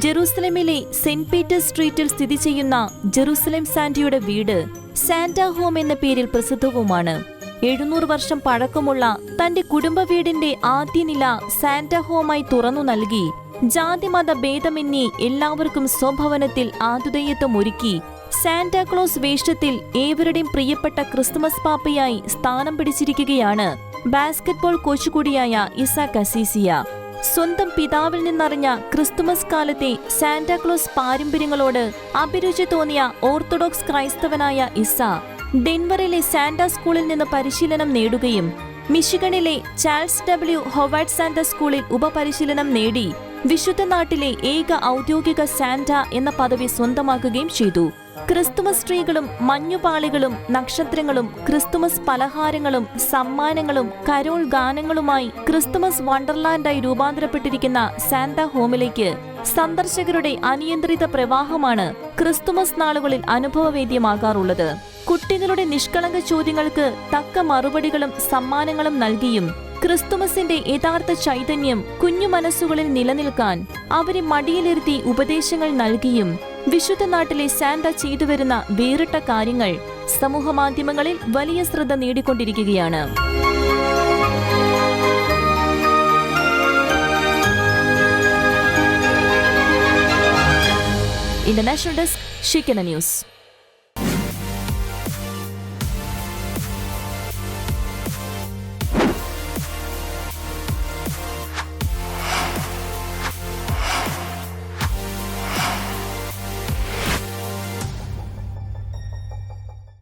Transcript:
ജെറൂസലേമിലെ saint Peter's സ്ട്രീറ്റിൽ സ്ഥിതി ചെയ്യുന്ന ജെറൂസലേം സാന്റയുടെ വീട് സാന്റ ഹോം എന്ന പേരിൽ പ്രസിദ്ധവുമാണ്. എഴുന്നൂറ് വർഷം പഴക്കമുള്ള തന്റെ കുടുംബ വീടിന്റെ ആദ്യ നില സാന്റ ഹോമായി തുറന്നു നൽകി ജാതിമത ഭേദമെന്നേ എല്ലാവർക്കും സ്വഭവനത്തിൽ ആതിഥേയത്വം ഒരുക്കി സാന്റാക്ലോസ് വേഷത്തിൽ ഏവരുടെയും പ്രിയപ്പെട്ട ക്രിസ്തുമസ് പാപ്പയായി സ്ഥാനം പിടിച്ചിരിക്കുകയാണ് ബാസ്കറ്റ്ബോൾ കോച്ച് കൂടിയായ ഇസ കസീസിയ സ്വന്തം പിതാവിൽ നിന്നറിഞ്ഞ ക്രിസ്തുമസ് കാലത്തെ സാന്റാക്ലോസ് പാരമ്പര്യങ്ങളോട് അഭിരുചി തോന്നിയ ഓർത്തഡോക്സ് ക്രൈസ്തവനായ ഇസ ഡെൻവറിലെ സാന്റ സ്കൂളിൽ നിന്ന് പരിശീലനം നേടുകയും മിഷിഗണിലെ ചാൾസ് ഡബ്ല്യു ഹൊവാർഡ് സാന്റ സ്കൂളിൽ ഉപപരിശീലനം നേടി വിശുദ്ധ നാട്ടിലെ ഏക ഔദ്യോഗിക സാന്റ എന്ന പദവി സ്വന്തമാക്കുകയും ചെയ്തു. ക്രിസ്തുമസ് ട്രീകളും മഞ്ഞുപാളികളും നക്ഷത്രങ്ങളും ക്രിസ്തുമസ് പലഹാരങ്ങളും സമ്മാനങ്ങളും കരോൾ ഗാനങ്ങളുമായി ക്രിസ്തുമസ് വണ്ടർലാൻഡായി രൂപാന്തരപ്പെട്ടിരിക്കുന്ന സാന്ത ഹോമിലേക്ക് സന്ദർശകരുടെ അനിയന്ത്രിത പ്രവാഹമാണ് ക്രിസ്തുമസ് നാളുകളിൽ അനുഭവവേദ്യമാകാറുള്ളത്. കുട്ടികളുടെ നിഷ്കളങ്ക ചോദ്യങ്ങൾക്ക് തക്ക മറുപടികളും സമ്മാനങ്ങളും നൽകിയും ക്രിസ്തുമസിന്റെ യഥാർത്ഥ ചൈതന്യം കുഞ്ഞു മനസ്സുകളിൽ നിലനിൽക്കാൻ അവരെ മടിയിലിരുത്തി ഉപദേശങ്ങൾ നൽകിയും വിശുദ്ധ നാട്ടിലെ സാന്ത ചെയ്തു വരുന്ന വേറിട്ട കാര്യങ്ങൾ സമൂഹ മാധ്യമങ്ങളിൽ വലിയ ശ്രദ്ധ നേടിക്കൊണ്ടിരിക്കുകയാണ്. ഇന്റർനാഷണൽ ഡെസ്ക് ഷിക്കന ന്യൂസ്.